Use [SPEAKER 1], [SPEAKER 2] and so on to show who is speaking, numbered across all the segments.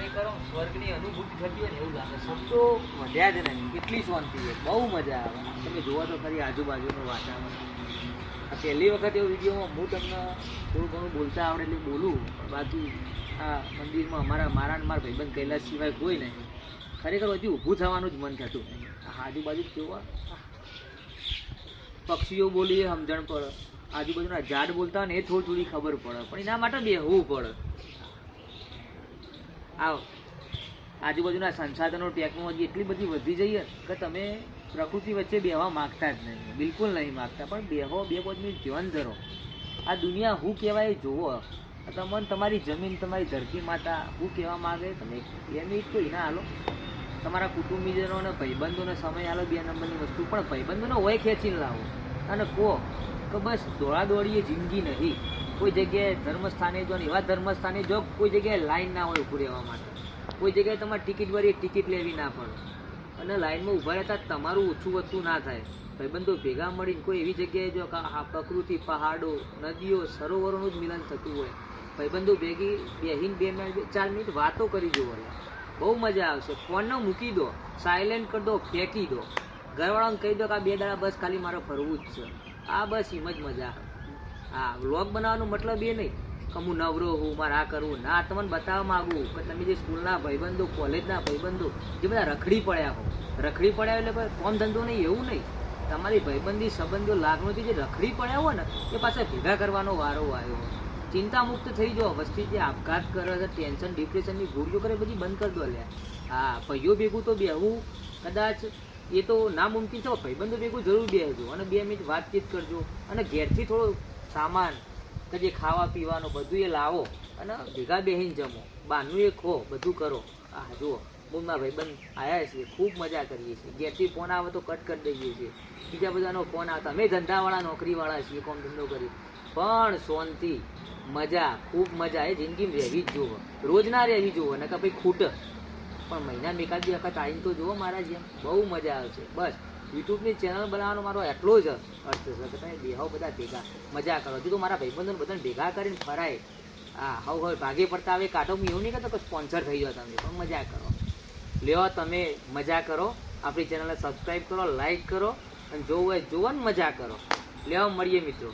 [SPEAKER 1] ખરેખર સ્વર્ગની અનુભૂતિ થતી હોય ને એવું લાગે શબ્દો વધ્યા જ નહીં કેટલી શાંતિ છે. બહુ મજા આવે. તમે જોવા તો ખરી આજુબાજુનું વાતાવરણ. આ પહેલી વખત એવો વિડીયોમાં હું તમને થોડું ઘણું બોલતા આવડે એટલે બોલું. બાકી આ મંદિરમાં અમારા મારા મારા ભાઈબંધ કૈલાસ સિવાય કોઈ નહીં. ખરેખર હજુ ઊભું થવાનું જ મન થતું આજુબાજુ જોવા પક્ષીઓ બોલીએ સમજણ પડે. આજુબાજુના ઝાડ બોલતા હોય ને એ થોડી થોડી ખબર પડે. પણ એના માટે બેહવું પડે. આવ. આજુબાજુના સંસાધનો, ટેકનોલોજી એટલી બધી વધી જઈ કે તમે પ્રકૃતિ વચ્ચે બેહવા માગતા જ નહીં. બિલકુલ નહીં માગતા, પણ બેહો, બે પાંચ ધ્યાન ધરો. આ દુનિયા હું કહેવાય જુઓ. તમને તમારી જમીન, તમારી ધરતી માતા, હું કહેવા માંગે, તમે બે મિનિટ તો એના હાલો. તમારા કુટુંબીજનો અને ભાઈબંધોને સમય હાલો, બે નંબરની વસ્તુ. પણ ભાઈબંધોને હોય ખેંચીને લાવો. અને કહો કે બસ દોડા દોડીએ જિંદગી નહીં. કોઈ જગ્યાએ ધર્મસ્થાને જો એવા ધર્મસ્થાને જો કોઈ જગ્યાએ લાઈન ના હોય ઉભું રહેવા માટે. કોઈ જગ્યાએ તમારે ટિકિટ વાળી ટિકિટ લેવી ના પડે. અને લાઈનમાં ઊભા રહેતા તમારું ઓછું વધતું ના થાય. ભાઈબંધો ભેગા મળીને કોઈ એવી જગ્યાએ જો આ પ્રકૃતિ, પહાડો, નદીઓ, સરોવરોનું જ મિલન થતું હોય. ભાઈબંધો ભેગી બેહીને બે મિનિટ ચાર મિનિટ વાતો કરી જુઓ બહુ મજા આવશે. ફોનનો મૂકી દો. સાયલેન્ટ કરી દો, ફેંકી દો. ઘરવાળાને કહી દો કે આ બે દાડા બસ ખાલી મારે ફરવું જ છે. આ બસ એમ જ મજા આવે. હા વ્લોગ બનાવવાનો મતલબ એ નહીં કે હું નવરો હું, મારે આ કરવું, ના તમને બતાવવા માગું. કે તમે જે સ્કૂલના ભાઈબંધો, કોલેજના ભાઈબંધો, જે બધા રખડી પડ્યા હો, રખડી પડ્યા એટલે કોમ ધંધો નહીં, એવું નહીં. તમારી ભાઈબંધી સંબંધો લાગણીથી જે રખડી પડ્યા હોય ને, એ પાછા ભેગા કરવાનો વારો આવ્યો. ચિંતા મુક્ત થઈ જાઓ, વસ્તી જે આપઘાત કરે છે ટેન્શન ડિપ્રેશનની ગોળીઓ કરે, બધી બંધ કરી દો લ્યા. હા, ભાઈઓ ભેગું તો બેહવું. કદાચ એ તો નામુમકિન છે, ભાઈબંધો ભેગું જરૂર બેસજો અને બે મિનિટ વાતચીત કરજો. અને ઘેરથી થોડો સામાન કે જે ખાવા પીવાનું બધું એ લાવો અને ભેગા બેહીને જમો. બહારનું એ ખો બધું કરો. આ જુઓ મુંબા ભાઈબંધ આવ્યા છીએ ખૂબ મજા કરીએ છીએ. ઘેરથી ફોન આવે તો કટ કરી દઈએ છીએ. બીજા બધાનો ફોન આવતા, અમે ધંધાવાળા, નોકરીવાળા છીએ, કોમ ધંધો કરી પણ શાંતિ મજા, ખૂબ મજા. એ જિંદગીમાં રહેવી જ જુઓ રોજ ના રહેવી જુઓ ને કે ભાઈ ખૂટ. પણ મહિના એકાદ બે વખત આવીને તો જુઓ મારા જેમ બહુ મજા આવશે બસ યુટ્યુબની ચેનલ બનાવવાનો મારો એટલો જ અર્થ છે. કે તમે બેહાવ બધા ભેગા, મજા કરો. હજુ તો મારા ભાઈબંધોને બધાને ભેગા કરીને ફરાય. હા હવ હવે ભાગે પડતા હવે કાઢો હું એવું નહીં કહેતો કે સ્પોન્સર થઈ જાઓ તમે. પણ મજા કરો. લેવા તમે મજા કરો. આપણી ચેનલને સબસ્ક્રાઈબ કરો લાઈક કરો. અને જોવું હોય જોવો ને મજા કરો. લેવા મળીએ મિત્રો.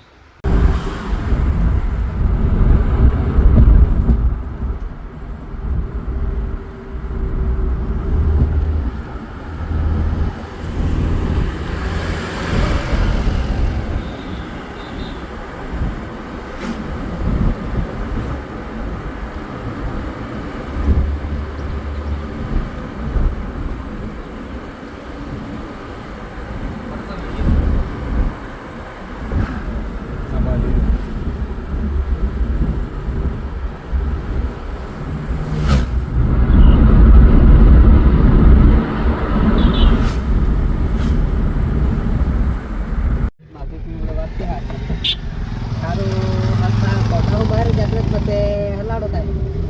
[SPEAKER 1] છે સારું હાથમાં કોઠાઓ બહાર જાગૃત પતે હલાડો થાય